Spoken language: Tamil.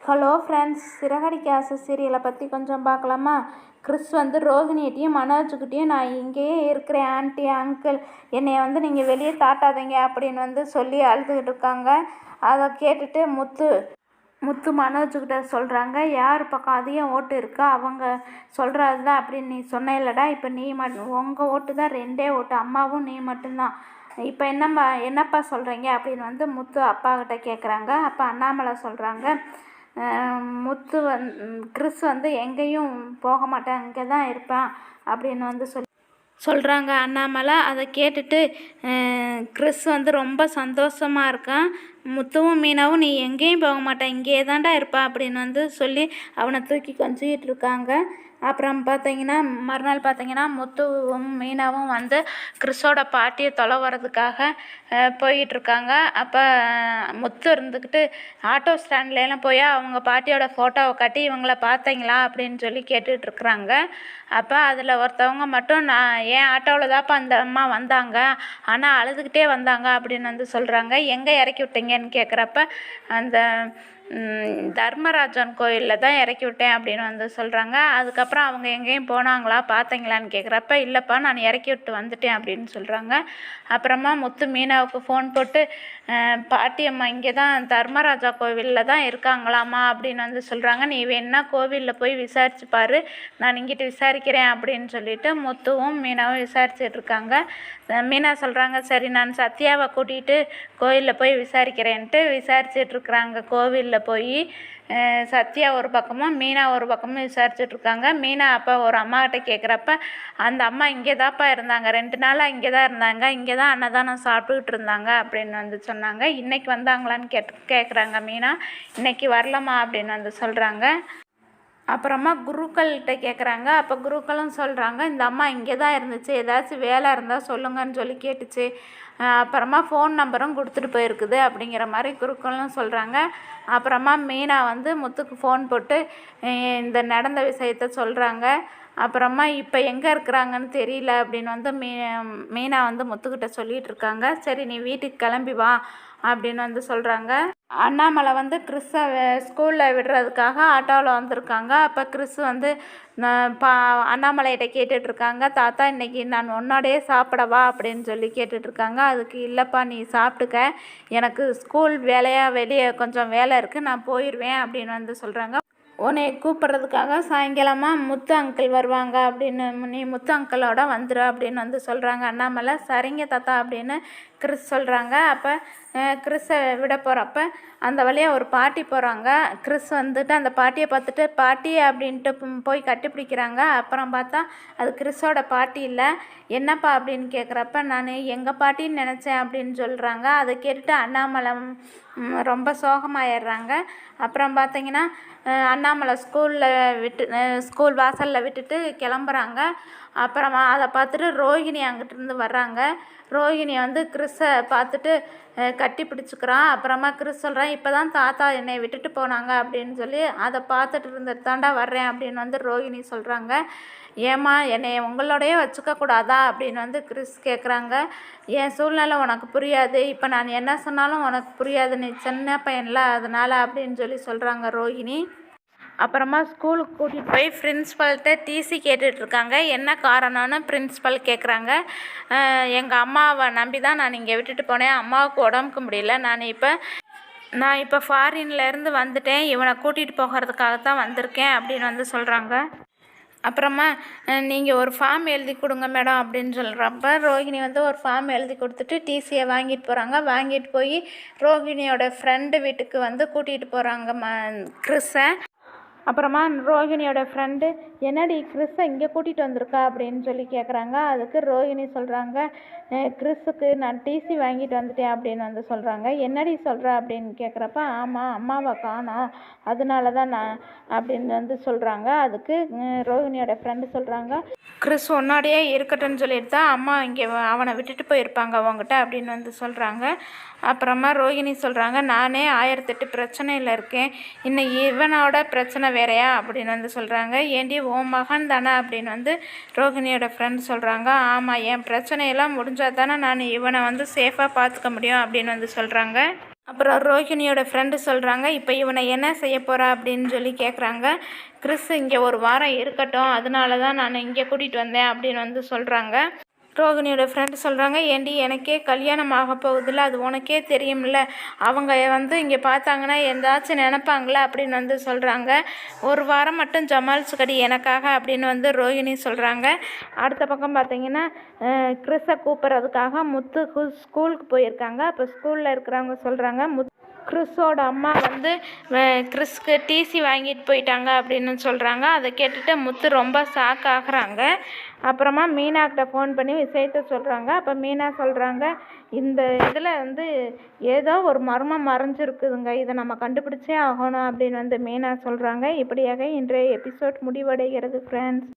ஹலோ ஃப்ரெண்ட்ஸ் சிறகடிக்க ஆசை சீரியலை பற்றி கொஞ்சம் பார்க்கலாமா? கிறிஸ் வந்து ரோகிணிகிட்டையும் மனோஜுக்கிட்டையும் நான் இங்கேயே இருக்கிறேன் ஆண்டி அங்கிள் என்னை வந்து நீங்கள் வெளியே தாட்டாதீங்க அப்படின்னு வந்து சொல்லி அழுதுகிட்டு இருக்காங்க. அதை கேட்டுட்டு முத்து முத்து மனோஜுக்கிட்ட சொல்கிறாங்க யார் பக்கம் அதிகம் ஓட்டு இருக்கோ? அவங்க சொல்கிறது தான் அப்படின்னு நீ சொன்ன இல்லடா. இப்போ நீ மட்டும் உங்கள் ஓட்டு தான் ரெண்டே ஓட்டு. அம்மாவும் நீ மட்டும்தான். இப்போ என்னம்மா என்னப்பா சொல்கிறீங்க அப்படின்னு வந்து முத்து அப்பாக்கிட்ட கேட்குறாங்க அப்போ அண்ணாமலை சொல்கிறாங்க முத்து வந் கிறிஸ் வந்து எங்கேயும் போக மாட்டேன் இங்கே தான் இருப்பான் அப்படின்னு வந்து சொல் சொல்கிறாங்க அண்ணாமலை அதை கேட்டுட்டு கிறிஸ் வந்து ரொம்ப சந்தோஷமாக இருக்கான். முத்துவும் மீனாவும் நீ எங்கேயும் போக மாட்டேன் இங்கேயே தாண்டா இருப்பா அப்படின்னு வந்து சொல்லி அவனை தூக்கி கொஞ்சிக்கிட்டு இருக்காங்க. அப்புறம் பார்த்தீங்கன்னா மறுநாள் பார்த்தீங்கன்னா முத்துவும் மீனாவும் வந்து கிறிஸோட பாட்டியை தொலை வர்றதுக்காக போயிட்டுருக்காங்க. அப்போ முத்து இருந்துக்கிட்டு ஆட்டோ ஸ்டாண்ட்லலாம் போய் அவங்க பாட்டியோட ஃபோட்டோவை காட்டி இவங்கள பார்த்தீங்களா? அப்படின்னு சொல்லி கேட்டுட்ருக்குறாங்க அப்போ அதில் ஒருத்தவங்க மட்டும் நான் ஏன் ஆட்டோவில் தான்ப்பா அந்த அம்மா வந்தாங்க? ஆனால் அழுதுகிட்டே வந்தாங்க? அப்படின்னு வந்து சொல்கிறாங்க எங்கே இறக்கி விட்டீங்கன்னு கேட்குறப்ப அந்த தர்மராஜன் கோயிலில் தான் இறக்கி விட்டேன் அப்படின்னு வந்து சொல்கிறாங்க அதுக்கப்புறம் அவங்க எங்கேயும் போனாங்களா பார்த்தீங்களான்னு கேட்குறப்ப இல்லைப்பா நான் இறக்கி விட்டு வந்துட்டேன் அப்படின்னு சொல்கிறாங்க அப்புறமா முத்து மீனாவுக்கு ஃபோன் போட்டு பாட்டியம்மா இங்கே தான் தர்மராஜா கோவிலில் தான் இருக்காங்களாம்மா அப்படின்னு வந்து சொல்கிறாங்க நீ வேணா கோவிலில் போய் விசாரிச்சு பாரு. நான் இங்கிட்டு விசாரிக்கிறேன் அப்படின்னு சொல்லிட்டு முத்துவும் மீனாவும் விசாரிச்சுட்டு இருக்காங்க. மீனா சொல்கிறாங்க சரி நான் சத்யாவை கூட்டிகிட்டு கோயிலில் போய் விசாரிக்கிறேன்ட்டு விசாரிச்சுட்டு இருக்கிறாங்க கோவிலில் போய் சத்யா ஒரு பக்கமும் மீனா ஒரு பக்கமும் விசாரிச்சுட்ருக்காங்க. மீனா அப்போ ஒரு அம்மாக்கிட்ட கேட்குறப்ப அந்த அம்மா இங்கே தான்ப்பா இருந்தாங்க. ரெண்டு நாளாக இங்கே தான் இருந்தாங்க. இங்கே தான் அன்னதானம் சாப்பிட்டுக்கிட்டு இருந்தாங்க அப்படின்னு வந்து சொன்னாங்க. இன்றைக்கி வந்தாங்களான்னு கேட்டு கேட்குறாங்க மீனா. இன்றைக்கி வரலம்மா அப்படின்னு வந்து சொல்கிறாங்க அப்புறமா குருக்கள்கிட்ட கேட்குறாங்க அப்போ குருக்களும் சொல்கிறாங்க இந்த அம்மா இங்கே தான் இருந்துச்சு. ஏதாச்சும் வேலை இருந்தால் சொல்லுங்கன்னு சொல்லி கேட்டுச்சு. அப்புறமா ஃபோன் நம்பரும் கொடுத்துட்டு போயிருக்குது அப்படிங்கிற மாதிரி குருக்களும் சொல்கிறாங்க அப்புறமா மீனா வந்து முத்துக்கு ஃபோன் போட்டு இந்த நடந்த விஷயத்த சொல்கிறாங்க அப்புறமா இப்போ எங்கே இருக்கிறாங்கன்னு தெரியல அப்படின்னு வந்து மீ மீனா வந்து முத்துக்கிட்ட சொல்லிட்டு இருக்காங்க. சரி நீ வீட்டுக்கு கிளம்பி வா அப்படின்னு வந்து சொல்கிறாங்க அண்ணாமலை வந்து கிறிஸை ஸ்கூலில் விடுறதுக்காக ஆட்டோவில் வந்திருக்காங்க. அப்போ கிறிஸ் வந்து நான் பா அண்ணாமலைகிட்ட கேட்டுட்ருக்காங்க தாத்தா இன்றைக்கி நான் உன்னோடையே சாப்பிடவா அப்படின்னு சொல்லி கேட்டுட்ருக்காங்க அதுக்கு இல்லைப்பா நீ சாப்பிட்டுக்க. எனக்கு ஸ்கூல் வேலையாக வெளியே கொஞ்சம் வேலை இருக்குது நான் போயிடுவேன் அப்படின்னு வந்து சொல்கிறாங்க உன்னை கூப்பிட்றதுக்காக சாயங்காலமாக முத்து அங்கிள் வருவாங்க அப்படின்னு நீ முத்து அங்கிளோட வந்துடு அப்படின்னு வந்து சொல்கிறாங்க அண்ணாமலை சரிங்க தாத்தா அப்படின்னு கிறிஸ் சொல்கிறாங்க அப்போ கிறிஸை விட போகிறப்ப அந்த வழியாக ஒரு பாட்டி போகிறாங்க கிறிஸ் வந்துட்டு அந்த பாட்டியை பார்த்துட்டு பாட்டி அப்படின்ட்டு போய் கட்டிப்பிடிக்கிறாங்க. அப்புறம் பார்த்தா அது கிறிஸோட பாட்டி இல்லை. என்னப்பா? அப்படின்னு கேட்குறப்ப நான் எங்கள் பாட்டின்னு நினச்சேன் அப்படின்னு சொல்கிறாங்க அதை கேட்டுட்டு அண்ணாமலை ரொம்ப சோகமாயிடுறாங்க. அப்புறம் பார்த்தீங்கன்னா அண்ணாமலை ஸ்கூலில் விட்டு ஸ்கூல் வாசலில் விட்டுட்டு கிளம்புறாங்க. அப்புறமா அதை பார்த்துட்டு ரோஹிணி அங்கிட்டிருந்து வர்றாங்க. ரோஹிணி வந்து கிறிஸை பார்த்துட்டு கட்டி பிடிச்சிக்கிறான் அப்புறமா கிறிஸ் சொல்கிறான் இப்போ தான் தாத்தா என்னை விட்டுட்டு போனாங்க அப்படின்னு சொல்லி அதை பார்த்துட்டு இருந்துட்டு தாண்டா வர்றேன் அப்படின்னு வந்து ரோஹிணி சொல்கிறாங்க ஏம்மா என்னை உங்களோடயே வச்சுக்க கூடாதா? அப்படின்னு வந்து கிறிஸ் கேட்குறாங்க என் சூழ்நிலை உனக்கு புரியாது. இப்போ நான் என்ன சொன்னாலும் உனக்கு புரியாது. நீ சின்ன பையன்ல அதனால் அப்படின்னு சொல்லி சொல்கிறாங்க ரோஹிணி. அப்புறமா ஸ்கூலுக்கு கூட்டிகிட்டு போய் பிரின்ஸ்பல்கிட்ட டிசி கேட்டுட்ருக்காங்க. என்ன காரணம்னு பிரின்ஸ்பல் கேட்குறாங்க எங்கள் அம்மாவை நம்பி தான் நான் இங்கே விட்டுட்டு போனேன். அம்மாவுக்கு உடம்புக்கு முடியல. நான் இப்போ நான் இப்போ ஃபாரின்லேருந்து வந்துட்டேன். இவனை கூட்டிகிட்டு போகிறதுக்காக தான் வந்திருக்கேன் அப்படின்னு வந்து சொல்கிறாங்க அப்புறமா நீங்கள் ஒரு ஃபார்ம் எழுதி கொடுங்க மேடம் அப்படின்னு சொல்கிறப்ப ரோஹிணி வந்து ஒரு ஃபார்ம் எழுதி கொடுத்துட்டு டிசியை வாங்கிட்டு போகிறாங்க வாங்கிட்டு போய் ரோஹிணியோட ஃப்ரெண்டு வீட்டுக்கு வந்து கூட்டிகிட்டு போகிறாங்க ம கிறிஸை அப்புறமா ரோஹிணியோட ஃப்ரெண்டு என்னடி கிறிஸை இங்கே கூட்டிகிட்டு வந்திருக்கா? அப்படின்னு சொல்லி கேட்குறாங்க அதுக்கு ரோஹிணி சொல்கிறாங்க கிறிஸுக்கு நான் டிசி வாங்கிட்டு வந்துட்டேன் அப்படின்னு வந்து சொல்கிறாங்க என்னடி சொல்கிற அப்படின்னு கேட்குறப்ப ஆமாம் அம்மாவை காணோம். அதனால தான் நான் அப்படின்னு வந்து சொல்கிறாங்க அதுக்கு ரோஹிணியோட ஃப்ரெண்டு சொல்கிறாங்க கிறிஸ் உன்னோடையே இருக்கட்டும்னு சொல்லிட்டு தான் அம்மா இங்கே அவனை விட்டுட்டு போயிருப்பாங்க அவங்ககிட்ட அப்படின்னு வந்து சொல்கிறாங்க அப்புறமா ரோஹிணி சொல்கிறாங்க நானே ஆயிரத்தெட்டு பிரச்சனையில் இருக்கேன். இன்னும் இவனோட பிரச்சனை வேறையா அப்படின்னு வந்து சொல்கிறாங்க ஏண்டி உன் மகன் தானே? அப்படின்னு வந்து ரோஹிணியோட ஃப்ரெண்ட் சொல்கிறாங்க ஆமாம் என் பிரச்சனையெல்லாம் முடிஞ்சால் தானே நான் இவனை வந்து சேஃபாக பார்த்துக்க முடியும் அப்படின்னு வந்து சொல்கிறாங்க அப்புறம் ரோஹிணியோட ஃப்ரெண்டு சொல்கிறாங்க இப்போ இவனை என்ன செய்ய போகிறா அப்படின்னு சொல்லி கேட்குறாங்க கிறிஸ் இங்கே ஒரு வாரம் இருக்கட்டும். அதனால தான் நான் இங்கே கூட்டிகிட்டு வந்தேன் அப்படின்னு வந்து சொல்கிறாங்க ரோகிணியோட ஃப்ரெண்டு சொல்கிறாங்க ஏண்டி எனக்கே கல்யாணம் ஆக போகுதில்ல அது உனக்கே தெரியும்ல. அவங்க வந்து இங்கே பார்த்தாங்கன்னா எந்தாச்சும் நினப்பாங்களா? அப்படின்னு வந்து சொல்கிறாங்க ஒரு வாரம் மட்டும் ஜமால்ச்சுக்கடி எனக்காக அப்படின்னு வந்து ரோகிணி சொல்கிறாங்க அடுத்த பக்கம் பார்த்தீங்கன்னா கிறிஸை கூப்பிட்றதுக்காக முத்து ஸ்கூலுக்கு போயிருக்காங்க. அப்போ ஸ்கூலில் இருக்கிறவங்க சொல்கிறாங்க முத் கிறிஸோட அம்மா வந்து கிறிஸ்க்கு டிசி வாங்கிட்டு போயிட்டாங்க அப்படின்னு சொல்கிறாங்க அதை கேட்டுட்டு முத்து ரொம்ப ஷாக் ஆகுறாங்க. அப்புறமா மீனாக்கிட்ட ஃபோன் பண்ணி விஷயத்த சொல்கிறாங்க அப்போ மீனா சொல்கிறாங்க இந்த இதில் வந்து ஏதோ ஒரு மர்மம் மறைஞ்சிருக்குதுங்க. இதை நம்ம கண்டுபிடிச்சே ஆகணும் அப்படின்னு வந்து மீனா சொல்கிறாங்க இப்படியாக இன்றைய எபிசோட் முடிவடைகிறது ஃப்ரெண்ட்ஸ்